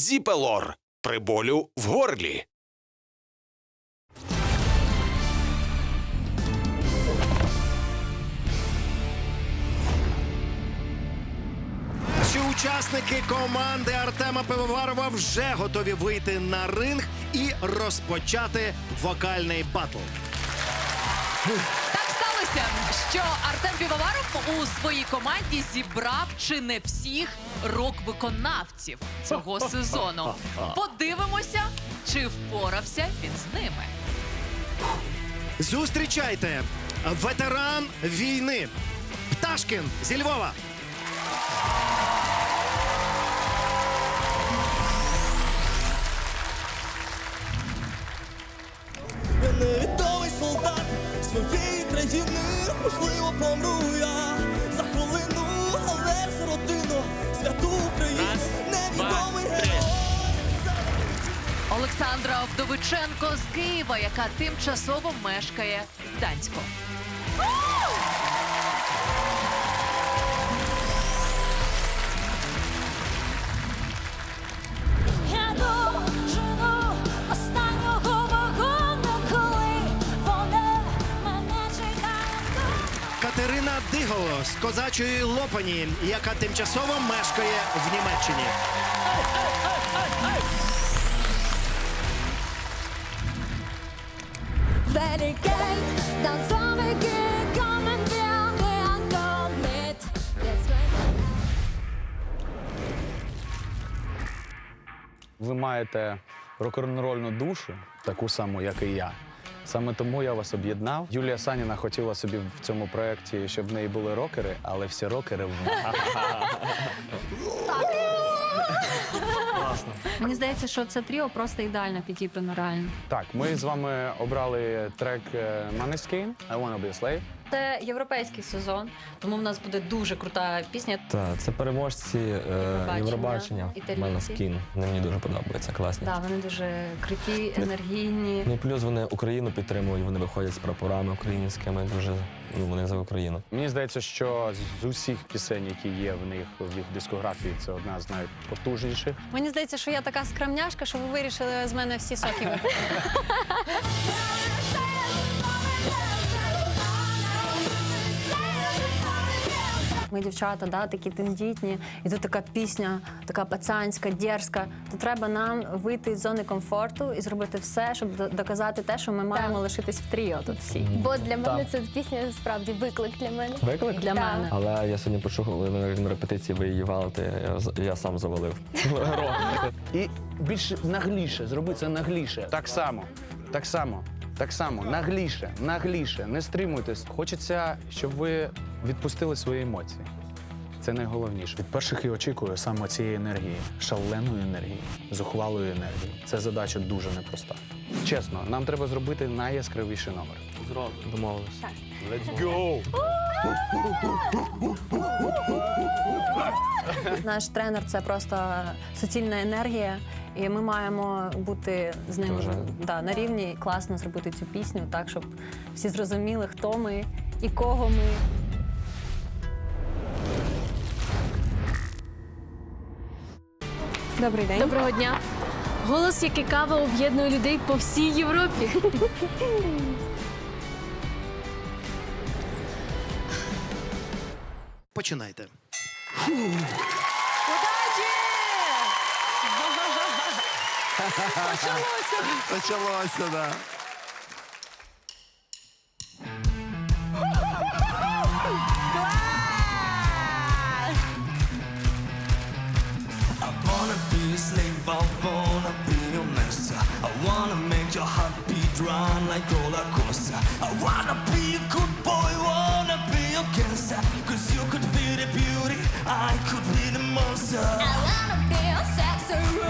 Зіпелор при болю в горлі. Наші учасники команди Артема Пивоварова вже готові вийти на ринг і розпочати вокальний батл. Так сталося, що Артем Півоваров у своїй команді зібрав чи не всіх рок-виконавців цього сезону. Подивимося, чи впорався він з ними. Зустрічайте ветеран війни Пташкін зі Львова. Я невідомий солдат своєї країни, можливо, помру Олександра Вдовиченко з Києва, яка тимчасово мешкає в Гданську. Катерина Диголо з козачої Лопані, яка тимчасово мешкає в Німеччині. Ви маєте рок-н-рольну душу, таку саму, як і я. Саме тому я вас об'єднав. Юлія Саніна хотіла собі в цьому проєкті, щоб в неї були рокери, але всі рокери в Мені здається, що це тріо просто ідеально підібрано реально. Так, ми з вами обрали трек е, Maneskin, I Wanna Be a Slave. Це європейський сезон, тому в нас буде дуже крута пісня. Так, це переможці е, Євробачення, Євробачення. італійці. Мене скін. Мені дуже подобається, класні. Да, вони дуже круті, енергійні. Ну і плюс вони Україну підтримують, вони виходять з прапорами українськими. Дуже ну вони за Україну. Мені здається, що з усіх пісень, які є в них в їх дискографії, це одна з найпотужніших. Мені здається, що я така скромняшка, що ви вирішили з мене всі соки Ми дівчата, да, такі тендітні, і тут така пісня, така пацанська, дерзка. То треба нам вийти з зони комфорту і зробити все, щоб доказати те, що ми маємо лишитись в тріо тут всі. Бо для мене це пісня справді виклик для мене. Виклик? Для Так. мене. Але я сьогодні почув, коли на на репетиції ви її валите, я, з- я сам завалив. І більш нагліше, зроби це нагліше. Так само, так само, так само, нагліше, нагліше, не стримуйтесь. Хочеться, щоб ви відпустили свої емоції. Це найголовніше. Від перших і очікую саме цієї енергії, шаленої енергії, зухвалої енергії. Це задача дуже непроста. Чесно, нам треба зробити найяскравіший номер. Зробимо. Домовились. Let's go! Наш тренер це просто суцільна енергія, і ми маємо бути з ним да, на рівні і класно зробити цю пісню, так щоб всі зрозуміли, хто ми і кого ми. Добрий день. Доброго дня. Голос, як і кава, об'єднує людей по всій Європі. Починайте. Почалося, почалося, да. Run like roller coaster. I wanna be a good boy, wanna be your gangster. Cause you could be the beauty, I could be the monster. I wanna be a sexy,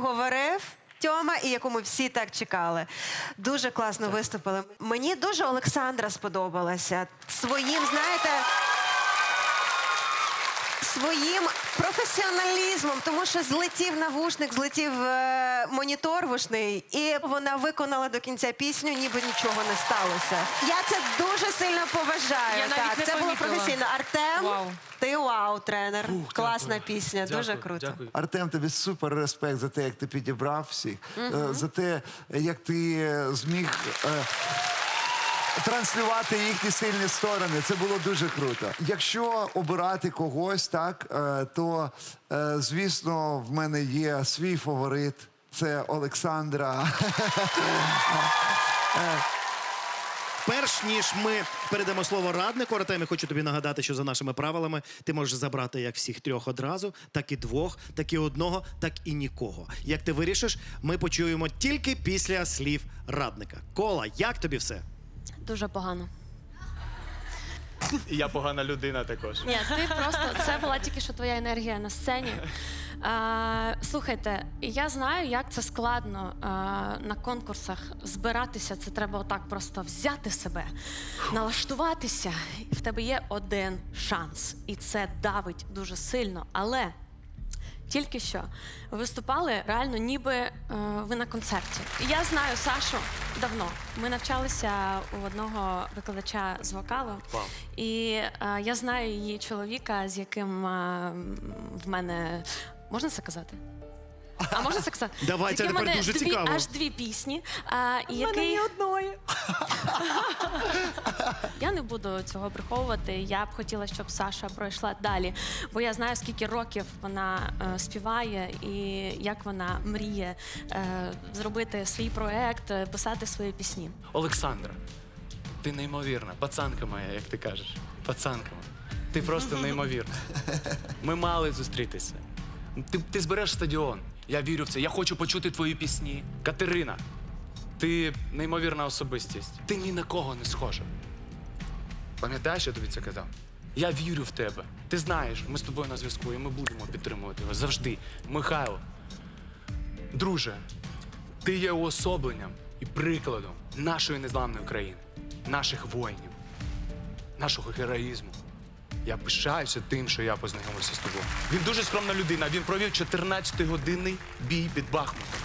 яку говорив. Тьома і яку ми всі так чекали. Дуже класно виступили. Мені дуже Олександра сподобалася. Своїм, знаєте, своїм професіоналізмом, тому що злетів навушник, злетів е, монітор вушний, і вона виконала до кінця пісню, ніби нічого не сталося. Я це дуже сильно поважаю. Я навіть так, не це було помітила. професійно. Артем, Вау. ти вау, тренер. Класна пісня, дуже круто. Артем, тобі супер респект за те, як ти підібрав всіх, е, за те, як ти е, зміг. е, Транслювати їхні сильні сторони, це було дуже круто. Якщо обирати когось, так е, то е, звісно в мене є свій фаворит. Це Олександра. Перш ніж ми передамо слово раднику, Артемі, хочу тобі нагадати, що за нашими правилами ти можеш забрати як всіх трьох одразу, так і двох, так і одного, так і нікого. Як ти вирішиш, ми почуємо тільки після слів радника. Кола, як тобі все? Дуже погано. І я погана людина також. Ні, ти просто це була тільки що твоя енергія на сцені. А, слухайте, я знаю, як це складно а, на конкурсах збиратися. Це треба отак просто взяти себе, налаштуватися. І в тебе є один шанс, і це давить дуже сильно. Але тільки що ви виступали реально, ніби е, ви на концерті. Я знаю Сашу давно. Ми навчалися у одного викладача з вокалу. І е, я знаю її чоловіка, з яким е, в мене можна це казати? А можна це казати? Давай, це тепер в мене дуже дві, цікаво. Аж дві пісні. А, і який... одної. Я не буду цього приховувати. Я б хотіла, щоб Саша пройшла далі, бо я знаю, скільки років вона е, співає і як вона мріє е, зробити свій проект, е, писати свої пісні. Олександра, ти неймовірна, пацанка моя, як ти кажеш. Пацанка моя. Ти просто неймовірна. Ми мали зустрітися. Ти, ти збереш стадіон. Я вірю в це. Я хочу почути твої пісні. Катерина, ти неймовірна особистість. Ти ні на кого не схожа. Пам'ятаєш, я тобі це казав? Я вірю в тебе. Ти знаєш, ми з тобою на зв'язку, і ми будемо підтримувати його завжди. Михайло, друже, ти є уособленням і прикладом нашої незламної країни, наших воїнів, нашого героїзму. Я пишаюся тим, що я познайомився з тобою. Він дуже скромна людина. Він провів 14-годинний бій під Бахмутом.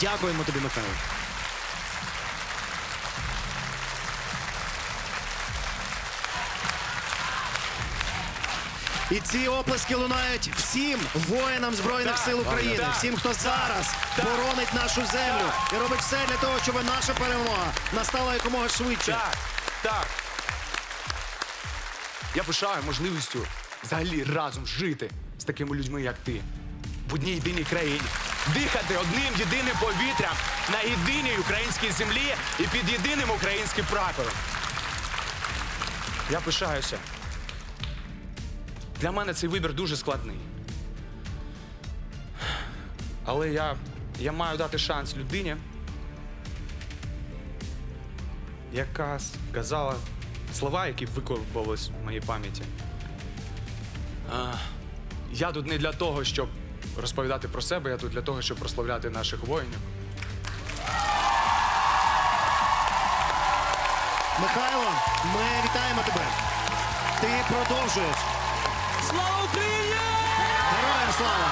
Дякуємо тобі, Михайло. І ці оплески лунають всім воїнам Збройних Так, сил України, так, всім, хто зараз так. боронить нашу землю і робить все для того, щоб наша перемога настала якомога швидше. Так, так. Я пишаю можливістю взагалі разом жити з такими людьми, як ти. В одній єдиній країні. Дихати одним єдиним повітрям на єдиній українській землі і під єдиним українським прапором. Я пишаюся. Для мене цей вибір дуже складний. Але я, я маю дати шанс людині, яка сказала слова, які виковувались в моїй пам'яті. А, я тут не для того, щоб розповідати про себе, я тут для того, щоб прославляти наших воїнів. Михайло, ми вітаємо тебе. Ти продовжуєш. Слава Україні! Героям слава!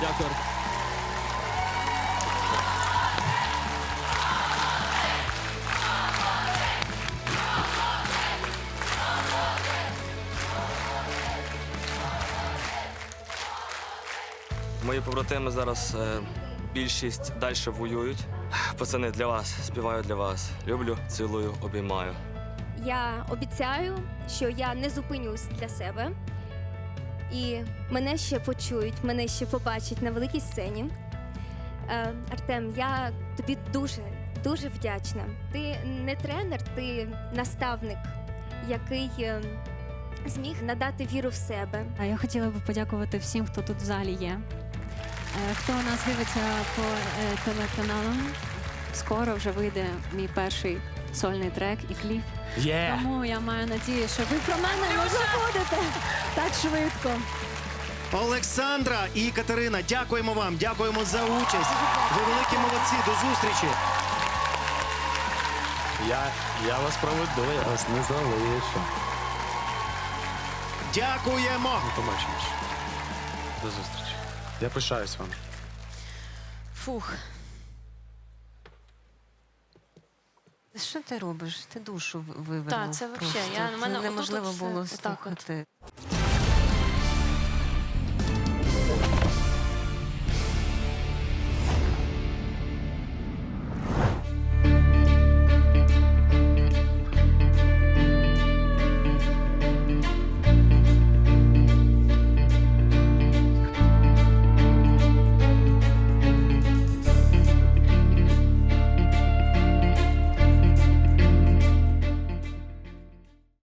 Дякую. Побратими зараз е, більшість далі воюють. Пацани, для вас, співаю для вас. Люблю, цілую, обіймаю. Я обіцяю, що я не зупинюсь для себе. І мене ще почують, мене ще побачать на великій сцені. Е, Артем, я тобі дуже, дуже вдячна. Ти не тренер, ти наставник, який е, зміг надати віру в себе. А я хотіла би подякувати всім, хто тут в залі є. Е, Хто нас дивиться по е, телеканалам, скоро вже вийде мій перший сольний трек і кліп. Є! Тому я маю надію, що ви про мене не забудете так швидко. Олександра і Катерина, дякуємо вам, дякуємо за участь. Ви великі молодці. До зустрічі. Я, я вас проведу, я вас не залишу. Дякуємо. Побачимось. До зустрічі. Я пишаюсь вам. Фух. Що ти робиш? Ти душу вивернув. Так, це взагалі. просто. я- на мене Це неможливо було все отак от. слухати.